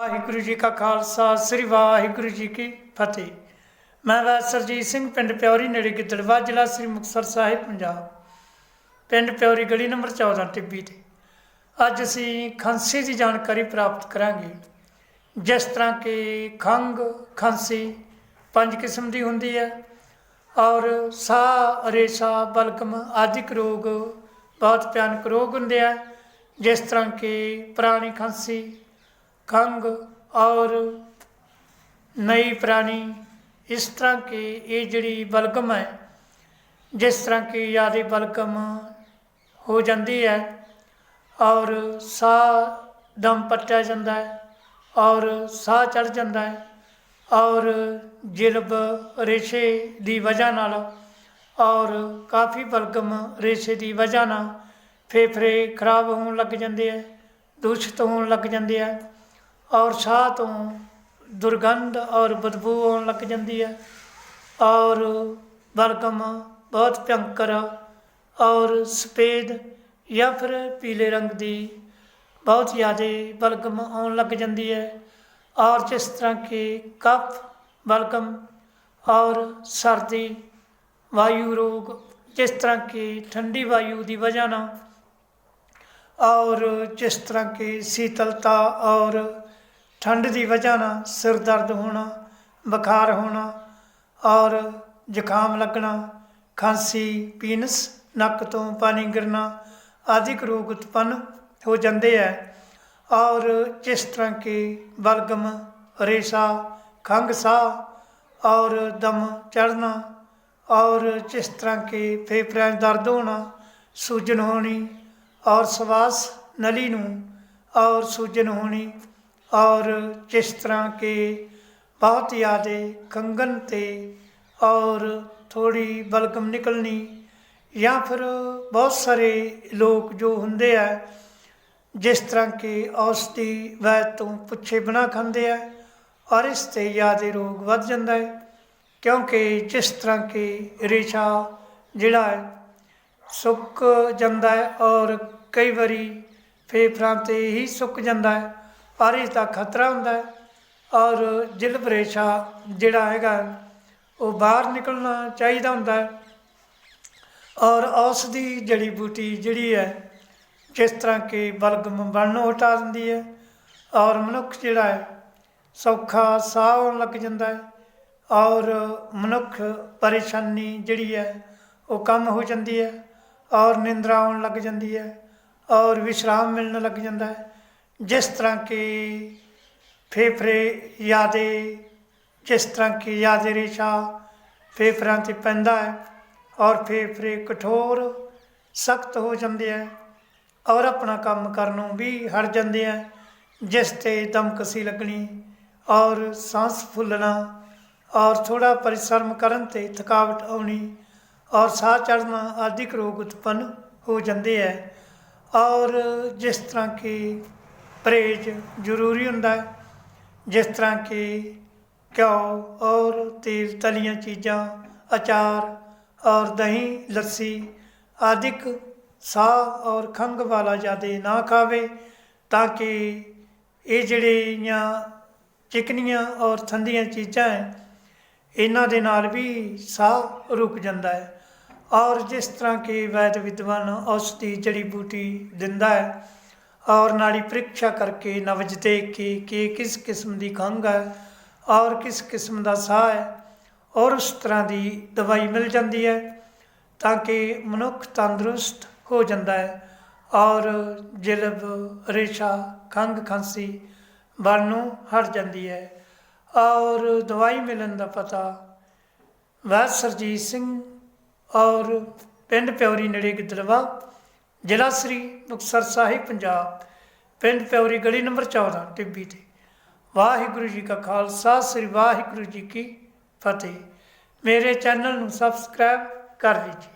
ਵਾਹਿਗੁਰੂ ਜੀ ਕਾ ਖਾਲਸਾ, ਸ੍ਰੀ ਵਾਹਿਗੁਰੂ ਜੀ ਕੀ ਫਤਿਹ। ਮੈਂ ਵਾ ਸਿੰਘ, ਪਿੰਡ ਪਿਉਰੀ ਨੇੜੇ ਗਿੱਦੜਵਾ ਜ਼ਿਲ੍ਹਾ ਸ੍ਰੀ ਮੁਕਤਸਰ ਸਾਹਿਬ, ਪੰਜਾਬ। ਪਿੰਡ ਪਿਉਰੀ ਗਲੀ ਨੰਬਰ 14 ਟਿੱਬੀ ਤੇ। ਅੱਜ ਅਸੀਂ ਖਾਂਸੀ ਦੀ ਜਾਣਕਾਰੀ ਪ੍ਰਾਪਤ ਕਰਾਂਗੇ। ਜਿਸ ਤਰ੍ਹਾਂ ਕਿ ਖੰਗ ਖਾਂਸੀ ਪੰਜ ਕਿਸਮ ਦੀ ਹੁੰਦੀ ਹੈ ਔਰ ਸਾਹ, ਰੇਸ਼ਾ, ਬਲਗਮ ਆਦਿਕ ਰੋਗ, ਬਹੁਤ ਭਿਆਨਕ ਰੋਗ ਹੁੰਦੇ ਆ। ਜਿਸ ਤਰ੍ਹਾਂ ਕਿ ਪੁਰਾਣੀ ਖਾਂਸੀ ਖੰਗ ਔਰ ਨਈ ਪ੍ਰਾਣੀ, ਇਸ ਤਰ੍ਹਾਂ ਕਿ ਇਹ ਜਿਹੜੀ ਬਲਗਮ ਹੈ, ਜਿਸ ਤਰ੍ਹਾਂ ਕਿ ਯਾਦੇ ਬਲਗਮ ਹੋ ਜਾਂਦੀ ਹੈ ਔਰ ਸਾਹ ਦਮ ਪੱਟਿਆ ਜਾਂਦਾ ਹੈ ਔਰ ਸਾਹ ਚੜ ਜਾਂਦਾ ਹੈ ਔਰ ਜਿਲਬ ਰੇਸ਼ੇ ਦੀ ਵਜ੍ਹਾ ਨਾਲ ਔਰ ਕਾਫੀ ਬਲਗਮ ਰੇਸ਼ੇ ਦੀ ਵਜ੍ਹਾ ਨਾਲ ਫੇਫੜੇ ਖਰਾਬ ਹੋਣ ਲੱਗ ਜਾਂਦੇ ਹੈ, ਦੂਸ਼ਿਤ ਹੋਣ ਲੱਗ ਜਾਂਦੇ ਹੈ। ਔਰ ਸਾਹ ਤੋਂ ਦੁਰਗੰਧ ਔਰ ਬਦਬੂ ਆਉਣ ਲੱਗ ਜਾਂਦੀ ਹੈ। ਔਰ ਬਲਗਮ ਬਹੁਤ ਭਿਅੰਕਰ ਔਰ ਸਫੇਦ ਜਾਂ ਫਿਰ ਪੀਲੇ ਰੰਗ ਦੀ ਬਹੁਤ ਜ਼ਿਆਦਾ ਬਲਗਮ ਆਉਣ ਲੱਗ ਜਾਂਦੀ ਹੈ। ਔਰ ਜਿਸ ਤਰ੍ਹਾਂ ਕਿ ਕਫ ਬਲਗਮ ਔਰ ਸਰਦੀ ਵਾਯੂ ਰੋਗ, ਜਿਸ ਤਰ੍ਹਾਂ ਕਿ ਠੰਡੀ ਵਾਯੂ ਦੀ ਵਜ੍ਹਾ ਨਾਲ ਔਰ ਜਿਸ ਤਰ੍ਹਾਂ ਕਿ ਸ਼ੀਤਲਤਾ ਔਰ ਠੰਡ ਦੀ ਵਜ੍ਹਾ ਨਾਲ ਸਿਰ ਦਰਦ ਹੋਣਾ, ਬੁਖਾਰ ਹੋਣਾ ਔਰ ਜ਼ੁਕਾਮ ਲੱਗਣਾ, ਖਾਂਸੀ, ਪੀਨਸ, ਨੱਕ ਤੋਂ ਪਾਣੀ ਗਿਰਨਾ ਆਦਿਕ ਰੋਗ ਉਤਪੰਨ ਹੋ ਜਾਂਦੇ ਹੈ ਔਰ ਜਿਸ ਤਰ੍ਹਾਂ ਕਿ ਬਲਗਮ ਰੇਸ਼ਾ ਖੰਗ ਸਾਹ ਔਰ ਦਮ ਚੜਨਾ ਔਰ ਜਿਸ ਤਰ੍ਹਾਂ ਕਿ ਫੇਫੜਿਆਂ 'ਚ ਦਰਦ ਹੋਣਾ, ਸੂਜਨ ਹੋਣੀ ਔਰ ਸਵਾਸ, ਨਲੀ ਨੂੰ ਔਰ ਸੂਜਨ ਹੋਣੀ ਔਰ ਜਿਸ ਤਰ੍ਹਾਂ ਕਿ ਬਹੁਤ ਜ਼ਿਆਦੇ ਕੰਗਨ ਤੇ ਔਰ ਥੋੜੀ ਬਲਗਮ ਨਿਕਲਣੀ ਜਾਂ ਫਿਰ ਬਹੁਤ ਸਾਰੇ ਲੋਕ ਜੋ ਹੁੰਦੇ ਆ, ਜਿਸ ਤਰ੍ਹਾਂ ਕਿ ਉਸ ਦੀ ਵੈਦ ਤੋਂ ਪੁੱਛੇ ਬਣਾ ਖਾਂਦੇ ਆ ਔਰ ਇਸ ਤੇ ਜ਼ਿਆਦਾ ਰੋਗ ਵੱਧ ਜਾਂਦਾ ਹੈ। ਕਿਉਂਕਿ ਜਿਸ ਤਰ੍ਹਾਂ ਕਿ ਰੇਸ਼ਾ ਜਿਹੜਾ ਹੈ, ਸੁੱਕ ਜਾਂਦਾ ਹੈ ਔਰ ਕਈ ਵਾਰੀ ਫੇਫੜਾਂ ਤੇ ਹੀ ਸੁੱਕ ਜਾਂਦਾ ਹੈ। ਪਰ ਇਸ ਦਾ ਖਤਰਾ ਹੁੰਦਾ ਹੈ ਔਰ ਜਿਲਬ ਰੇਸ਼ਾ ਜਿਹੜਾ ਹੈਗਾ, ਉਹ ਬਾਹਰ ਨਿਕਲਣਾ ਚਾਹੀਦਾ ਹੁੰਦਾ ਹੈ। ਔਰ ਉਸ ਦੀ ਜੜੀ ਬੂਟੀ ਜਿਹੜੀ ਹੈ, ਜਿਸ ਤਰ੍ਹਾਂ ਕਿ ਬਲਗਮ ਬਣਨੋਂ ਹਟਾ ਦਿੰਦੀ ਹੈ ਔਰ ਮਨੁੱਖ ਜਿਹੜਾ ਹੈ, ਸੌਖਾ ਸਾਹ ਆਉਣ ਲੱਗ ਜਾਂਦਾ ਹੈ ਔਰ ਮਨੁੱਖ ਪਰੇਸ਼ਾਨੀ ਜਿਹੜੀ ਹੈ, ਉਹ ਕਮ ਹੋ ਜਾਂਦੀ ਹੈ ਔਰ ਨਿੰਦਰਾ ਆਉਣ ਲੱਗ ਜਾਂਦੀ ਹੈ ਔਰ ਵਿਸ਼ਰਾਮ ਮਿਲਣ ਲੱਗ ਜਾਂਦਾ ਹੈ। ਜਿਸ ਤਰ੍ਹਾਂ ਕਿ ਫੇਫੜੇ ਯਾਦੇ, ਜਿਸ ਤਰ੍ਹਾਂ ਕਿ ਯਾਦੇ ਰੇਸ਼ਾ ਫੇਫੜਿਆਂ ਤੇ ਪੈਂਦਾ ਹੈ ਔਰ ਫੇਫੜੇ ਕਠੋਰ, ਸਖਤ ਹੋ ਜਾਂਦੇ ਹੈ ਔਰ ਆਪਣਾ ਕੰਮ ਕਰਨ ਨੂੰ ਵੀ ਹਟ ਜਾਂਦੇ ਹੈ, ਜਿਸ ਤੇ ਦਮਕਸੀ ਲੱਗਣੀ ਔਰ ਸਾਹ ਫੁੱਲਣਾ ਔਰ ਥੋੜਾ ਪਰਿਸ਼ਰਮ ਕਰਨ ਤੇ ਥਕਾਵਟ ਆਉਣੀ ਔਰ ਸਾਹ ਚੜਨਾ ਆਦਿਕ ਰੋਗ ਉਤਪੰਨ ਹੋ ਜਾਂਦੇ ਹੈ ਔਰ ਜਿਸ ਤਰ੍ਹਾਂ ਕਿ ਪਰਹੇਜ਼ ਜ਼ਰੂਰੀ ਹੁੰਦਾ ਹੈ। ਜਿਸ ਤਰ੍ਹਾਂ ਕਿ ਘਿਓ ਔਰ ਤੇਲ ਤਲੀਆਂ ਚੀਜ਼ਾਂ, ਅਚਾਰ ਔਰ ਦਹੀਂ, ਲੱਸੀ ਆਦਿਕ ਸਾਹ ਔਰ ਖੰਘ ਵਾਲਾ ਜ਼ਿਆਦੇ ਨਾ ਖਾਵੇ ਤਾਂ ਕਿ ਇਹ ਜਿਹੜੀਆਂ ਚਿਕਨੀਆਂ ਔਰ ਠੰਡੀਆਂ ਚੀਜ਼ਾਂ ਹੈ, ਇਹਨਾਂ ਦੇ ਨਾਲ ਵੀ ਸਾਹ ਰੁਕ ਜਾਂਦਾ ਹੈ। ਔਰ ਜਿਸ ਤਰ੍ਹਾਂ ਕਿ ਵੈਦ ਵਿਦਵਾਨ ਉਸ ਦੀ ਜੜੀ ਬੂਟੀ ਦਿੰਦਾ ਹੈ ਔਰ ਨਾੜੀ ਪ੍ਰੀਖਿਆ ਕਰਕੇ ਨਵਜ ਦੇਖ ਕੇ ਕਿ ਕਿਸ ਕਿਸਮ ਦੀ ਖੰਘ ਹੈ ਔਰ ਕਿਸ ਕਿਸਮ ਦਾ ਸਾਹ ਹੈ ਔਰ ਉਸ ਤਰ੍ਹਾਂ ਦੀ ਦਵਾਈ ਮਿਲ ਜਾਂਦੀ ਹੈ ਤਾਂ ਕਿ ਮਨੁੱਖ ਤੰਦਰੁਸਤ ਹੋ ਜਾਂਦਾ ਹੈ ਔਰ ਜਿਲਬ ਰੇਸ਼ਾ, ਖੰਘ, ਖਾਂਸੀ ਬਣਨੋਂ ਹਟ ਜਾਂਦੀ ਹੈ। ਔਰ ਦਵਾਈ ਮਿਲਣ ਦਾ ਪਤਾ ਵੈਦ ਸਰਜੀਤ ਸਿੰਘ ਔਰ ਪਿੰਡ ਪਿਉਰੀ ਨੇੜੇ ਗਿੱਦੜਵਾ ਜ਼ਿਲ੍ਹਾ ਸ੍ਰੀ ਮੁਕਤਸਰ ਸਾਹਿਬ, ਪੰਜਾਬ, ਪਿੰਡ ਪਿਉਰੀ ਗਲੀ ਨੰਬਰ 14 ਟਿੱਬੀ ਤੇ। ਵਾਹਿਗੁਰੂ ਜੀ ਕਾ ਖਾਲਸਾ, ਸ੍ਰੀ ਵਾਹਿਗੁਰੂ ਜੀ ਕੀ ਫਤਿਹ। ਮੇਰੇ ਚੈਨਲ ਨੂੰ ਸਬਸਕ੍ਰਾਈਬ ਕਰ ਲੀजिए